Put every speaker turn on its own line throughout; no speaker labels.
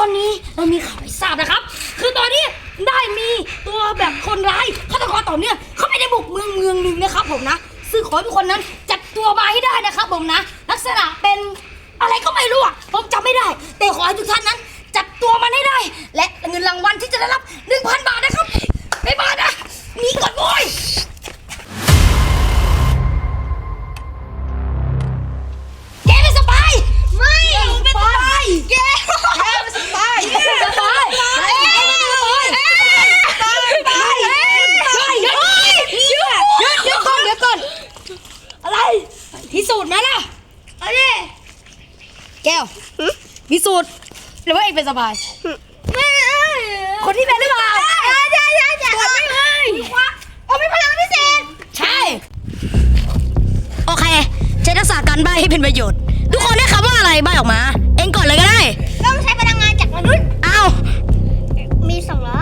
อนนี้เรามีข่าวให้ทราบนะครับ คือตอนนี้ได้มีตัวแบบคนร้ายฆาตกรต่อเนื่องเข้าไปในบุกเมืองเมืองหนึ่งนะครับผมนะซึ่งขอให้ทุกคนนั้นจับตัวมาให้ได้นะครับผมนะ ลักษณะเป็นอะไรก็ไม่รู้อะผมจำไม่ได้ แต่ขอให้ทุกท่านนั้น จับตัวมันให้ได้ และเงินรางวัลที่จะได้รับ 1,000 บาทนะ พิสูจน์ไหมล่ะอะไรแก้วพิสูจน์หรือว่าเองเป็นสปาย ไม่คนที่เป็นหรือเปล่าใช่ใช่ใช่ใช่ไม่เลยเอาไม่พลังพิเศษ ใช่ โอเค ใช้ทักษะการใบให้เป็นประโยชน์ ทุกคนได้คำว่าอะไรใบออกมา เองก่อนเลยก็ได้
ต้องใช้พลังงานจากมนุษย์
อ้าว
มีสองล้อ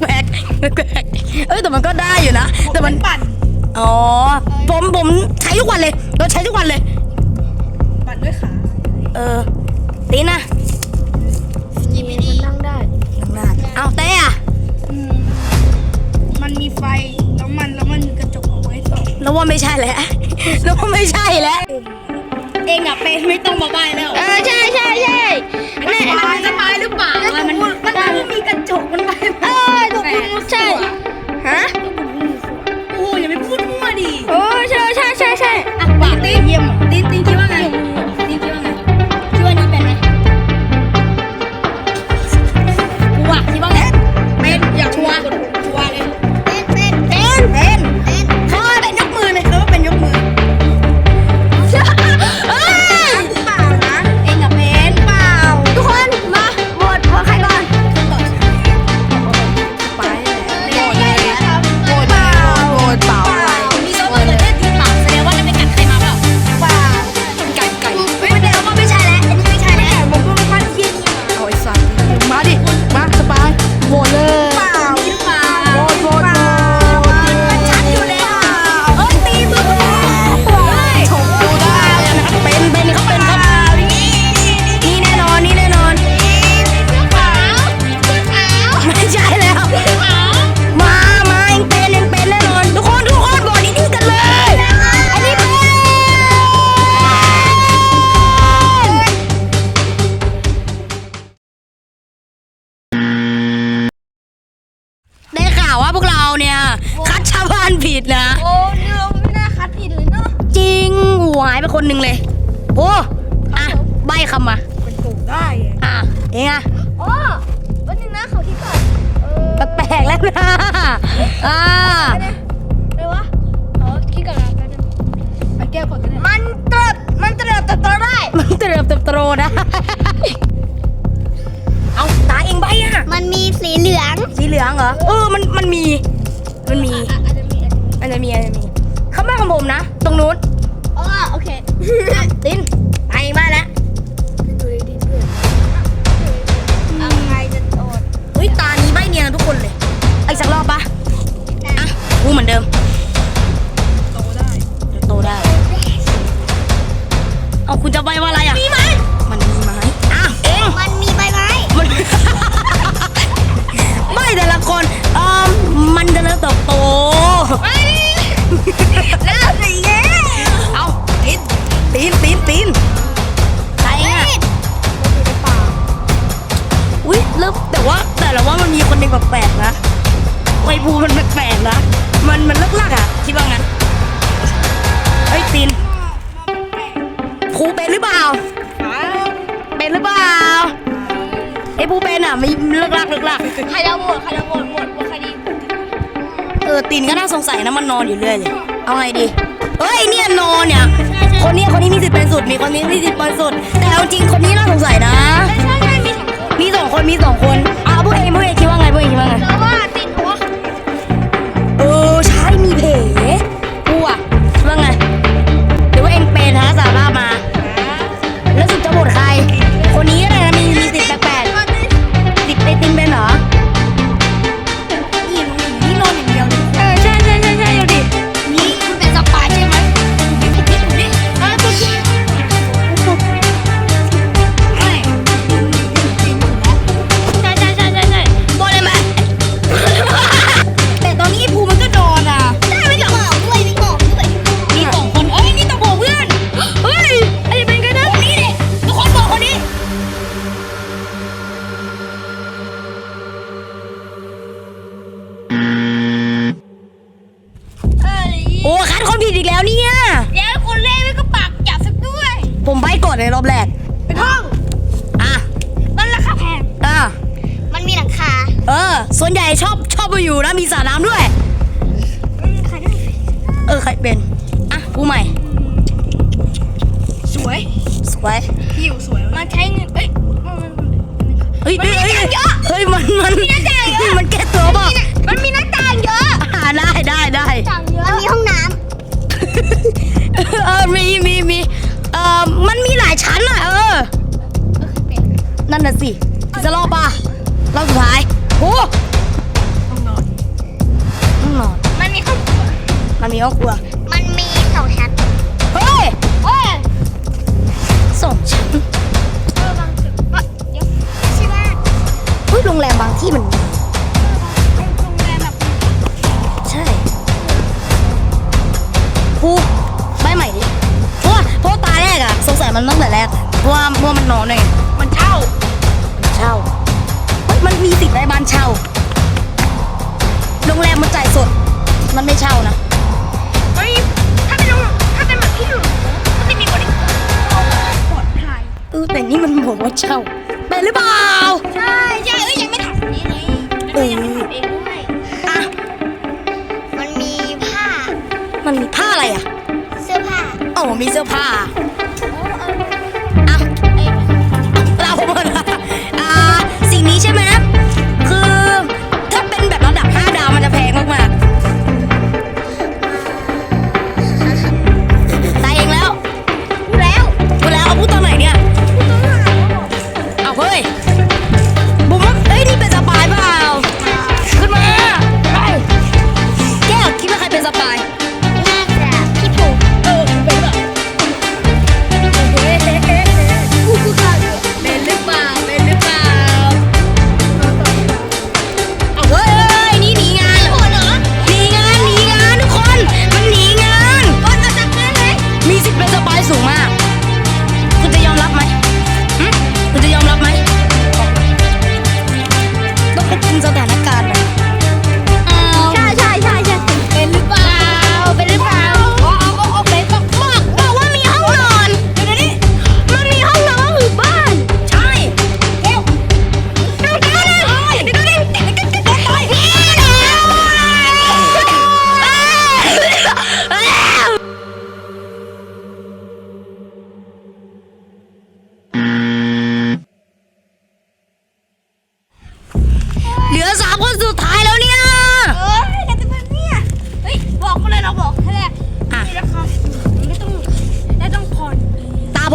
แปลกๆแปลกๆเอ้ยแต่มันก็ได้อยู่นะ แต่มันปั่น อ๋อ ผมผมใช้ทุกวันเลยเราใช้ทุกวันเลย
ปั่นด้วยขา
เออตีนะ
ยิมินี่นั่งได้
นั่งได้เอาเต้อะ
มันมีไฟ แล้วมัน แล้วมันมีกระจกเอาไว้ส่อง
แล้วว่าไม่ใช่แล้วแล้วว่าไม่ใช่แล้วเองอะเป็นไม่ต้องมาใบแล้ว
เออใช่ใช่ใช่
มันสปายสปายหรือเปล่าอะมันมันมันมีกระจกมันไป
เออถูกใช่ ฮะ
โอ้อย่าไปพู ดมั่วดิ
โอ้ใช่ใช่ใช่ใช่
อะปากตีเยี่ยมตีตีคิดว่าาวว่า
พวก
เราเนี่ย คัดชาวบ้านผิดนะ
โอ้เนื้อไม่น่าคัดผิดเลยเนาะ
จริงหายไปคนหนึ่งเลย โอ้อะใบคำมา
เป็นถูกได้ไง
อะเองอะ
โอ้วันนึงนะเขาที่ก่อนเออ
แปลกๆแล้วนะอ่า ภูเป็นหรือเปล่า เป็นหรือเปล่าไอ้ภูเป็นอะมีเลิกลักเลิกลัก
ใครเราโหวตใครเราโหวตโหวตโหวตใครดี
เออตีนก็น่าสงสัยนะมันนอนอยู่เรื่อยเลยเอาไงดีเฮ้ยเนี่ยนอนเนี่ย คนนี้คนนี้มีสิทธิ์เป็นสุดมีคนนี้มีสิทธิ์เป็นสุด แต่เอาจริงคนนี้น่าสงสัยนะ
ใช่ใช่มีสองคน
มีสองคน อบชอบไปอยู่นะมีสระน้ำด้วย
มันมีใครได้
เออใครเป็น อะกูใหม่
สวย
สวย
พี่อยู่สวย
มันใช้เงินเอ้ยมันมัน
เฮ้ย
มันมี
เฮ้ย
หน้าต่างเยอะ
เฮ้ยมันมัน
มีหน้าต่างเยอะ
มันแก้ตัวเปล่ะ
มันมีหน้าต่างเยอะ
อ่าได้ได้ได้
ต่างเยอะมันมีห้องน้
เออมีมีมีเออมันมีหลายชั้นอะเออำนั่นน่ะสิจะรอบป่ะรอบสุดท้ายโอ้
มันมีห้องครัว
มันมีห้องครัว
มันมีสองชั้น
เฮ้ย
เฮ้ย
สองชั้น
เออบางจุดว่าเดี๋ยวใช่ว่า
เฮ้ยโรงแรมบางที่มันมี
โรงแรมแบบ
ใช่ครูใบใหม่ดิ เพราะว่าเพราะว่าตาแรกอะสงสัยมันตั้งแต่แรกเพราะว่าเพราะว่ามันนอนไง
มันเช่า
เช่า เฮ้ย มันมีสิทธิ์ได้บ้านเช่า โรงแรมมันจ่ายสด มันไม่เช่านะ
เฮ้ย ถ้าเป็นโรงถ้าเป็นแบบที่หรูมันจะมีบริการปลอดภัย
เออแต่นี่มันบอกว่าเช่าเป็นหรือเปล่า
ใช่ใช่เอ้ยยังไม่ถามนี่เลยแล้วก็ยังไม่ถามเองด้วย
อะ
มันมีผ้า
มันมีผ้าอะไรอะ
เสื้อผ้า
อ๋อมีเสื้อผ้า สูงมาก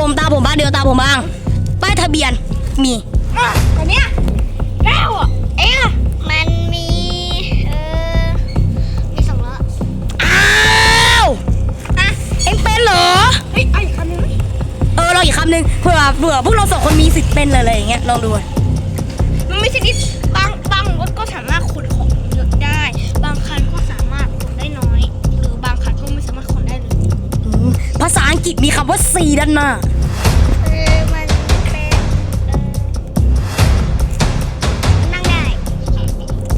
ผ
มตาผมบ้างเดียวตาผมบ้าง ป้ายทะเบียนมี
อะแต่เนี้ยแล้วอะเอ๊ะมันมีเออมีสองล้อ
อ้าว
อะ
เอ็งเป็นเหรอ
เฮ้ยไอ้คันนึง
เออเราอีกคำหนึ่งเผื่อเผื่อพวกเราสองคนมีสิทธิ์เป็นเลยอะไรอย่างเงี้ยลองดู
มันไม่ใช่ที่บางบางรถก็สามารถขนของเยอะได้ บางคันก็สามารถขนได้น้อย หรือบางคันก็ไม่สามารถขนได้เลย
อืมภาษาอังกฤษมีคำว่า C ด้านหน้า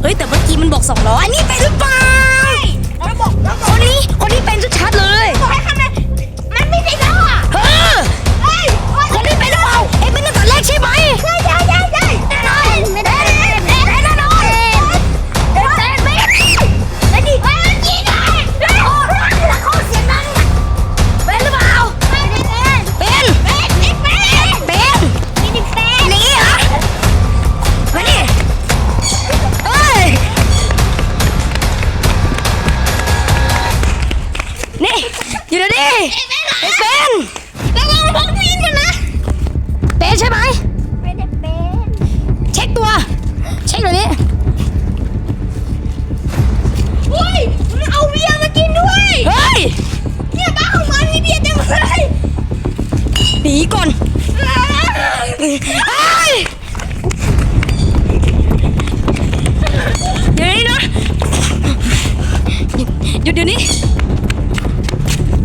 ฮ้ยแต่เมื่อกี้มันบอกสองล้ออันนี้เป็นหรือเปล่า
แล้วบอกแล้วบ
ค
อก
นนี้คนนี้เป็นชัดๆเลย
บอกให้คันนั้นมันไม่ใช่ล้ออะ
เออ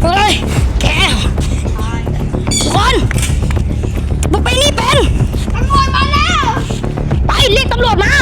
เดี๋ยว
นี้เฮ้
ย
แกทุกคนบุกไปนี่เป็น
ตำรวจมาแล้ว
ไปเรียกตำรวจมา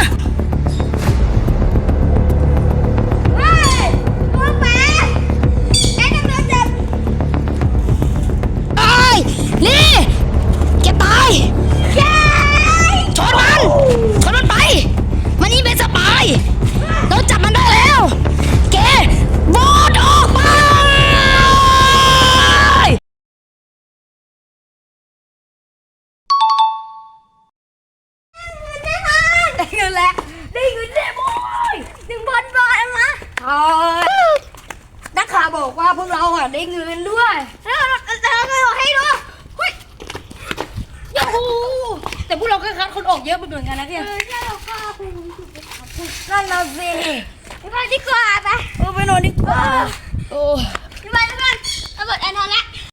นักข่าวบอกว่าพวกเราอะได้เงินด้วย
แล้วเราเงินออกให้ดูเฮ้ย
ยูฮูแต่พวกเราก็คัดคนออกเยอะไปเหมือนกันนะเนี่ย
เออใช่เราฆ่าคุณ
นั่นน่ะสิ
ไปดีกว่าไป
เออไปนอนดีกว่าโอ้
ไปไปไปเอาเบิดแอนทอนแล้ว